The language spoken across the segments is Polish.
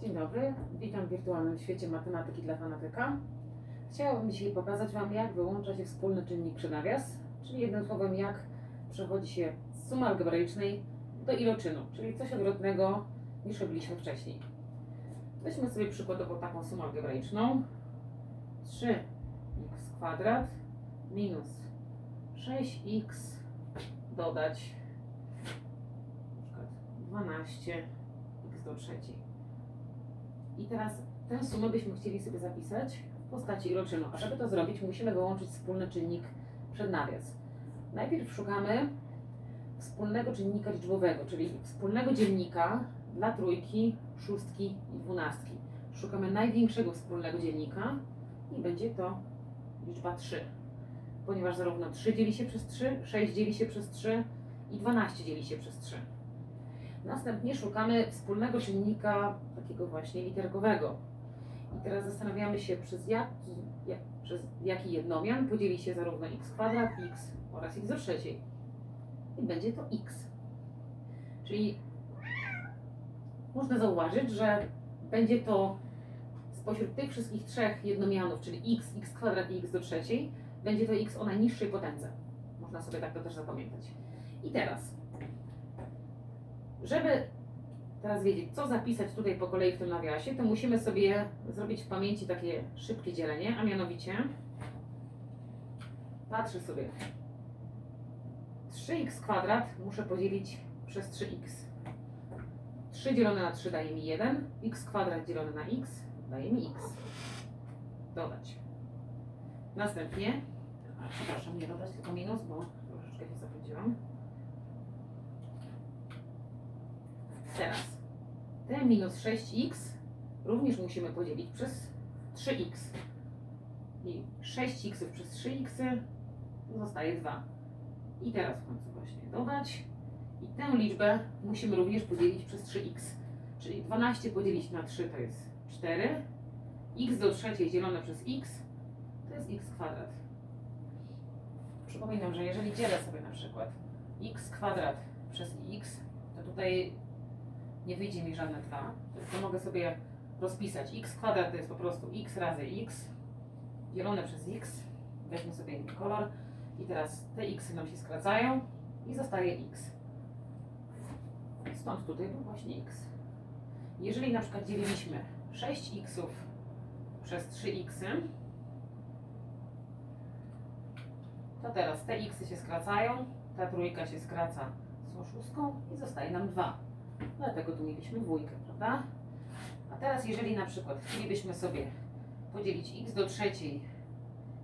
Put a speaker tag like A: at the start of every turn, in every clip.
A: Dzień dobry, witam w wirtualnym świecie matematyki dla fanatyka. Chciałabym dzisiaj pokazać Wam, jak wyłącza się wspólny czynnik przy nawias, czyli jednym słowem, jak przechodzi się z sumy algebraicznej do iloczynu, czyli coś odwrotnego niż robiliśmy wcześniej. Weźmy sobie przykładowo taką sumę algebraiczną. 3x kwadrat minus 6x dodać na przykład 12x do trzeciej. I teraz tę sumę byśmy chcieli sobie zapisać w postaci iloczynu. A żeby to zrobić, musimy wyłączyć wspólny czynnik przed nawias. Najpierw szukamy wspólnego czynnika liczbowego, czyli wspólnego dzielnika dla trójki, szóstki i dwunastki. Szukamy największego wspólnego dzielnika i będzie to liczba 3. Ponieważ zarówno 3 dzieli się przez 3, 6 dzieli się przez 3 i 12 dzieli się przez 3. Następnie szukamy wspólnego czynnika takiego właśnie literkowego. I teraz zastanawiamy się, przez jaki, jak, przez jaki jednomian podzieli się zarówno x kwadrat, x oraz x do trzeciej. I będzie to x. Czyli można zauważyć, że będzie to spośród tych wszystkich trzech jednomianów, czyli x, x kwadrat i x do trzeciej, będzie to x o najniższej potędze. Można sobie tak to też zapamiętać. I teraz żeby teraz wiedzieć, co zapisać tutaj po kolei w tym nawiasie, to musimy sobie zrobić w pamięci takie szybkie dzielenie, a mianowicie patrzę sobie 3x kwadrat muszę podzielić przez 3x. 3 dzielone na 3 daje mi 1, x kwadrat dzielone na x daje mi x. Dodać. Następnie, a przepraszam, nie dodać, tylko minus, bo troszeczkę się zapędziłam. Teraz te minus 6x również musimy podzielić przez 3x. I 6x przez 3x zostaje 2. I teraz w końcu właśnie dodać. I tę liczbę musimy również podzielić przez 3x. Czyli 12 podzielić na 3 to jest 4. x do trzeciej dzielone przez x to jest x kwadrat. Przypominam, że jeżeli dzielę sobie na przykład x kwadrat przez x, to tutaj nie wyjdzie mi żadne 2, tylko mogę sobie rozpisać x kwadrat to jest po prostu x razy x dzielone przez x. Weźmy sobie inny kolor i teraz te x nam się skracają i zostaje x. Stąd tutaj był właśnie x. Jeżeli na przykład dzieliliśmy 6x przez 3x, to teraz te x się skracają, ta trójka się skraca z oszustką i zostaje nam 2. Dlatego tu mieliśmy dwójkę, prawda? A teraz jeżeli na przykład chcielibyśmy sobie podzielić x do trzeciej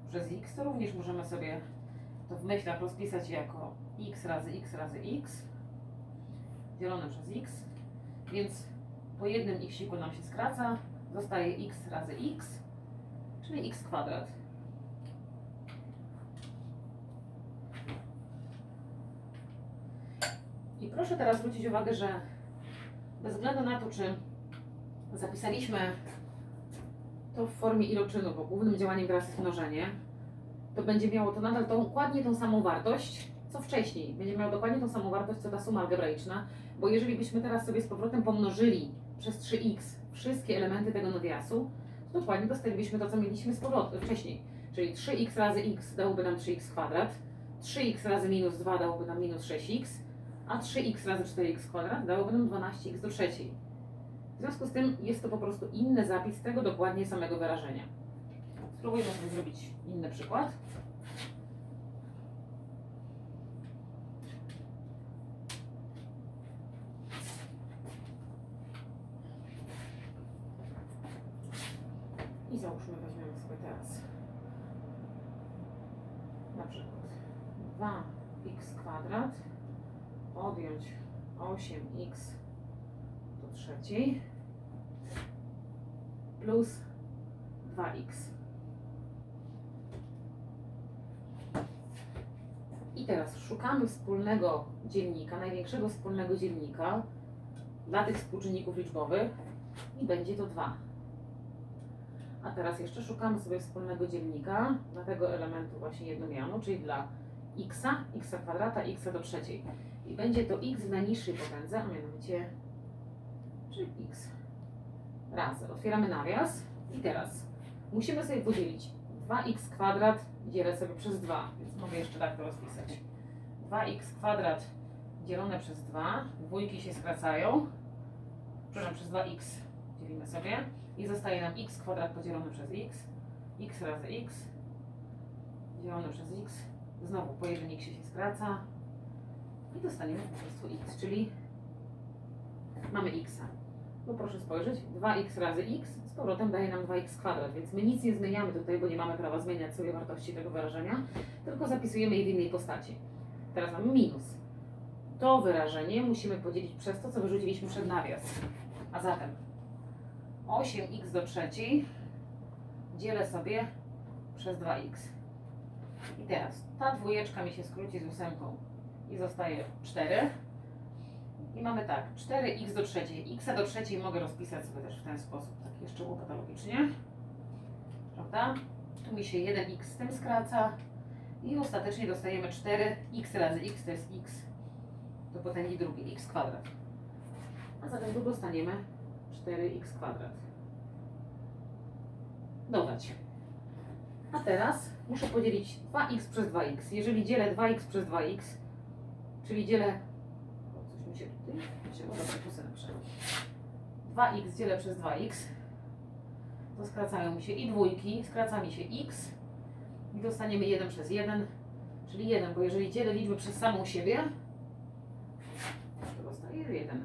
A: przez x, to również możemy sobie to w myślach rozpisać jako x razy x razy x dzielone przez x, więc po jednym xiku nam się skraca, zostaje x razy x, czyli x kwadrat. I proszę teraz zwrócić uwagę, że bez względu na to, czy zapisaliśmy to w formie iloczynu, bo głównym działaniem teraz jest mnożenie, to będzie miało to nadal tą, dokładnie tą samą wartość, co wcześniej. Będzie miało dokładnie tą samą wartość, co ta suma algebraiczna, bo jeżeli byśmy teraz sobie z powrotem pomnożyli przez 3x wszystkie elementy tego nawiasu, to dokładnie dostalibyśmy to, co mieliśmy z powrotem wcześniej. Czyli 3x razy x dałoby nam 3x kwadrat, 3x razy minus 2 dałoby nam minus 6x, a 3x razy 4x kwadrat dałoby nam 12x do trzeciej. W związku z tym jest to po prostu inny zapis tego dokładnie samego wyrażenia. Spróbujmy sobie zrobić inny przykład. I załóżmy, weźmiemy sobie teraz na przykład 2x kwadrat odjąć 8x do trzeciej plus 2x. I teraz szukamy wspólnego dzielnika, największego wspólnego dzielnika dla tych współczynników liczbowych i będzie to 2. A teraz jeszcze szukamy sobie wspólnego dzielnika dla tego elementu właśnie jednomianu, czyli dla x, x kwadrata, x do trzeciej. I będzie to x w najniższej potędze, a mianowicie, czyli x razy. Otwieramy nawias i teraz musimy sobie podzielić 2x kwadrat dzielę sobie przez 2, więc mogę jeszcze tak to rozpisać. 2x kwadrat dzielone przez 2, dwójki się skracają, przepraszam, przez 2x dzielimy sobie i zostaje nam x kwadrat podzielone przez x, x razy x dzielone przez x, znowu po jednym x się skraca i dostaniemy po prostu x, czyli mamy x. No proszę spojrzeć, 2x razy x z powrotem daje nam 2x kwadrat, więc my nic nie zmieniamy tutaj, bo nie mamy prawa zmieniać sobie wartości tego wyrażenia, tylko zapisujemy je w innej postaci. Teraz mamy minus. To wyrażenie musimy podzielić przez to, co wyrzuciliśmy przed nawias. A zatem 8x do trzeciej dzielę sobie przez 2x. I teraz ta dwójeczka mi się skróci z ósemką i zostaje 4. I mamy tak, 4x do trzeciej. x do trzeciej mogę rozpisać sobie też w ten sposób, tak jeszcze łopatologicznie. Prawda? Tu mi się 1x z tym skraca. I ostatecznie dostajemy 4x razy x to jest x do potęgi drugiej, x kwadrat. A zatem tu dostaniemy 4x kwadrat. Dodać. A teraz muszę podzielić 2x przez 2x. Jeżeli dzielę 2x przez 2x, czyli dzielę o, coś mi się tutaj się dobra, przepisy napiszę. 2x dzielę przez 2x, to skracają mi się i dwójki, skraca mi się x i dostaniemy 1 przez 1, czyli 1, bo jeżeli dzielę liczbę przez samą siebie, to dostaję 1.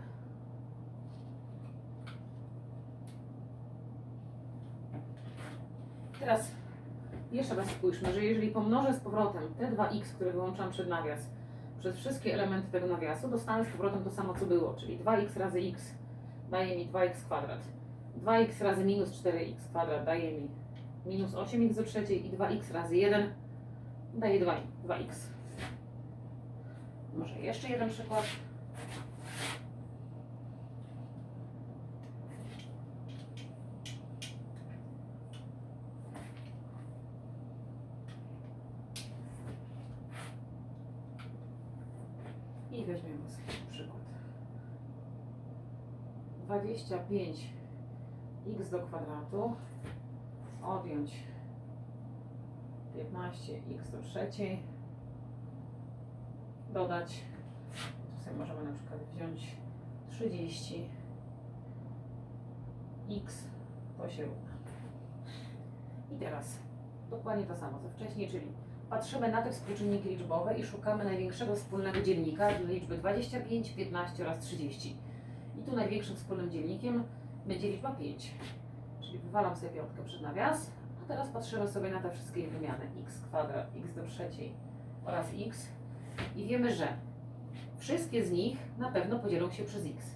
A: Teraz jeszcze raz spójrzmy, że jeżeli pomnożę z powrotem te 2x, które wyłączam przed nawias, przez wszystkie elementy tego nawiasu, dostanę z powrotem to samo, co było, czyli 2x razy x daje mi 2x kwadrat. 2x razy minus 4x kwadrat daje mi minus 8x do trzeciej i 2x razy 1 daje 2, 2x. Może jeszcze jeden przykład. I weźmiemy przykład. 25 x do kwadratu odjąć 15x do trzeciej dodać sobie możemy na przykład wziąć 30 x to się równa i teraz dokładnie to samo co wcześniej, czyli patrzymy na te współczynniki liczbowe i szukamy największego wspólnego dziennika dla liczby 25, 15 oraz 30 i tu największym wspólnym dziennikiem będzie liczba 5 czyli wywalam sobie piątkę przed nawias a teraz patrzymy sobie na te wszystkie wymiany. X kwadrat, x do trzeciej oraz x. I wiemy, że wszystkie z nich na pewno podzielą się przez x.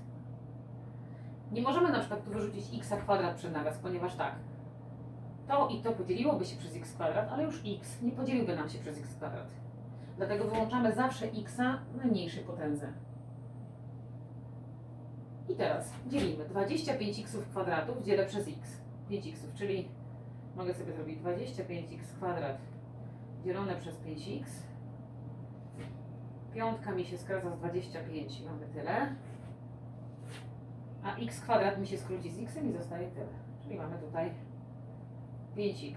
A: Nie możemy na przykład tu wyrzucić x kwadrat przed nawias, ponieważ tak, to i to podzieliłoby się przez x kwadrat, ale już x nie podzieliłby nam się przez x kwadrat. Dlatego wyłączamy zawsze x w najmniejszej potędze. I teraz dzielimy 25x kwadratów dzielę przez x. 5x, czyli mogę sobie zrobić 25x kwadrat dzielone przez 5x. Piątka mi się skraca z 25 i mamy tyle. A x kwadrat mi się skróci z x i zostaje tyle. Czyli mamy tutaj 5x.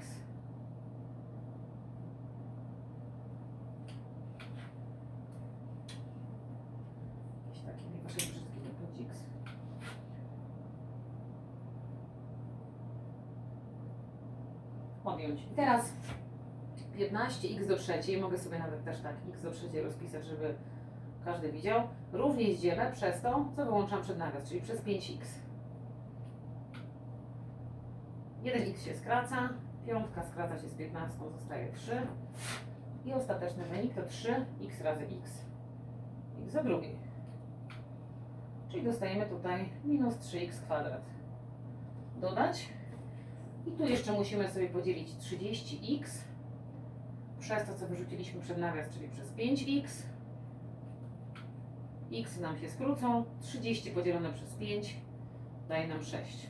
A: Jakieś takie najważniejsze wszystkie 5x. Odjąć. I teraz 15x do trzeciej, mogę sobie nawet też tak x do trzeciej rozpisać, żeby każdy widział. Również dzielę przez to, co wyłączam przed nawias, czyli przez 5x. 1x się skraca, piątka skraca się z 15, zostaje 3. I ostateczny wynik to 3x razy x. x za drugiej. Czyli dostajemy tutaj minus 3x kwadrat. Dodać. I tu jeszcze musimy sobie podzielić 30x przez to, co wyrzuciliśmy przed nawias, czyli przez 5x. x nam się skrócą. 30 podzielone przez 5 daje nam 6.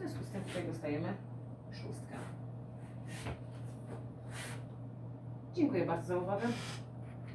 A: W związku z tym tutaj dostajemy szóstkę. Dziękuję bardzo za uwagę.